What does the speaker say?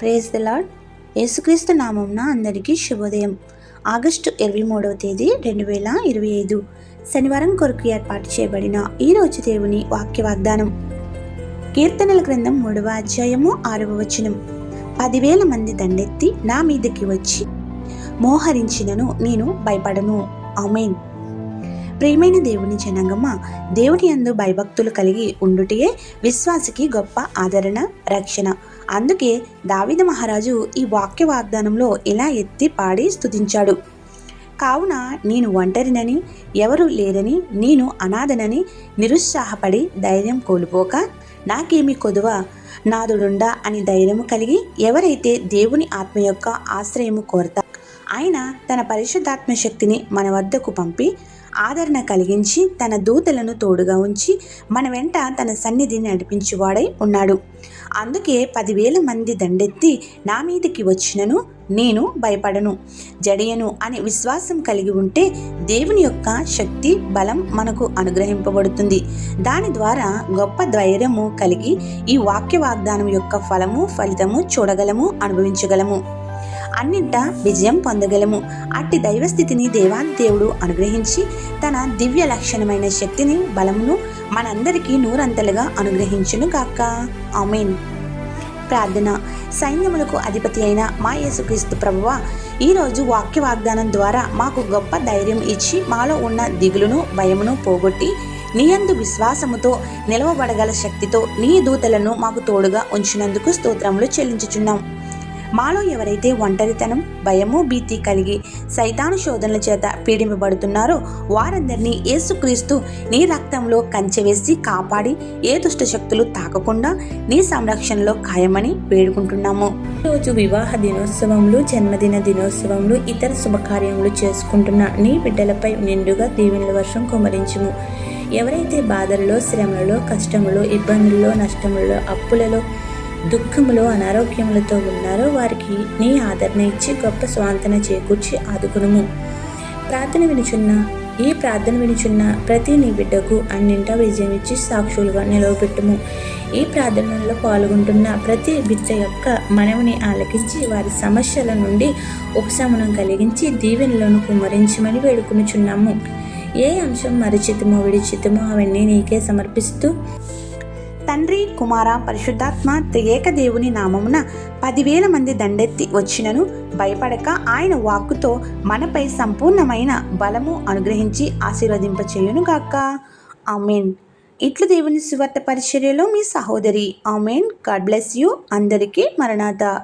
Praise the lord యేసుక్రీస్తు నామంన అందరికీ శుభోదయం. ఆగస్టు ఇరవై మూడవ తేదీ రెండు వేల ఇరవై ఐదు. శనివారం కొరకు ఏర్పాటు చేయబడిన ఈ దేవుని వాక్య వాగ్దానం కీర్తనల గ్రంథం మూడవ అధ్యాయము ఆరవ వచనం. పదివేల మంది దండెత్తి నా మీదకి వచ్చి మోహరించినను నేను భయపడను. ఆమెన్. ప్రియమైన దేవుని జనాంగమ్మ దేవుని యందు భయభక్తులు కలిగి ఉండుటయే విశ్వాసికి గొప్ప ఆదరణ రక్షణ. అందుకే దావిద మహారాజు ఈ వాక్య వాగ్దానంలో ఇలా ఎత్తి పాడి స్తుతించాడు. కావున నేను ఒంటరినని ఎవరు లేరని నేను అనాథనని నిరుత్సాహపడి ధైర్యం కోల్పోక నాకేమి కొదువ? నాదుడుండా అని ధైర్యము కలిగి ఎవరైతే దేవుని ఆత్మ యొక్క ఆశ్రయము కోరతా ఆయన తన పరిశుద్ధాత్మ శక్తిని మన వద్దకు పంపి ఆదరణ కలిగించి తన దూతలను తోడుగా ఉంచి మన వెంట తన సన్నిధిని నడిపించువాడై ఉన్నాడు. అందుకే పదివేల మంది దండెత్తి నా మీదకి వచ్చినను నేను భయపడను. జడియను అనే విశ్వాసం కలిగి ఉంటే దేవుని యొక్క శక్తి బలం మనకు అనుగ్రహింపబడుతుంది. దాని ద్వారా గొప్ప ధైర్యము కలిగి ఈ వాక్య వాగ్దానం యొక్క ఫలము ఫలితము చూడగలము అనుభవించగలము. అన్నింట విజయం పొందగలము. అట్టి దైవస్థితిని దేవాది దేవుడు అనుగ్రహించి తన దివ్య లక్షణమైన శక్తిని బలమును మనందరికీ నూరంతలుగా అనుగ్రహించును గాక. ఆమెన్. ప్రార్థన. సైన్యములకు అధిపతి అయిన మా యేసుక్రీస్తు ప్రభువ ఈరోజు వాక్య వాగ్దానం ద్వారా మాకు గొప్ప ధైర్యం ఇచ్చి మాలో ఉన్న దిగులును భయమును పోగొట్టి నీయందు విశ్వాసముతో నిలవబడగల శక్తితో నీ దూతలను మాకు తోడుగా ఉంచినందుకు స్తోత్రములు చెల్లించుచున్నాం. మాలో ఎవరైతే ఒంటరితనం భయము భీతి కలిగి సైతాను శోధనల చేత పీడింపబడుతున్నారో వారందరినీ యేసుక్రీస్తు నీ రక్తంలో కంచెవేసి కాపాడి ఏ దుష్ట శక్తులు తాకకుండా నీ సంరక్షణలో ఖాయమని వేడుకుంటున్నాము. రోజు వివాహ దినోత్సవంలో జన్మదిన దినోత్సవంలో ఇతర శుభకార్యములు చేసుకుంటున్న నీ బిడ్డలపై నిండుగా దీవెనల వర్షం కుమరించుము. ఎవరైతే బాధలలో శ్రమలలో కష్టములో ఇబ్బందుల్లో నష్టములలో అప్పులలో దుఃఖములో అనారోగ్యములతో ఉన్నారో వారికి నీ ఆదరణ ఇచ్చి గొప్ప స్వాంతన చేకూర్చి ఆదుకునుము. ప్రార్థన వినుచున్న ఈ ప్రార్థన వినుచున్న ప్రతి నీ బిడ్డకు అన్నింటా విజయం ఇచ్చి సాక్షులుగా నిలవబెట్టుము. ఈ ప్రార్థనలో పాల్గొంటున్న ప్రతి బిడ్డ యొక్క మనవిని ఆలకించి వారి సమస్యల నుండి ఉపశమనం కలిగించి దీవెనలను కుమ్మరించమని వేడుకునుచున్నాము. ఏ అంశం మరిచితమో విడిచితమో అవన్నీ నీకే సమర్పిస్తూ తండ్రి కుమార పరిశుద్ధాత్మ త్రియేక దేవుని నామమున పదివేల మంది దండెత్తి వచ్చినను భయపడక ఆయన వాక్కుతో మనపై సంపూర్ణమైన బలము అనుగ్రహించి ఆశీర్వదింపచేయునుగాక ఆమెన్. ఇట్లు దేవుని సువార్త పరిచర్యలో మీ సహోదరి. ఆమెన్. God bless you. అందరికీ మరణాత.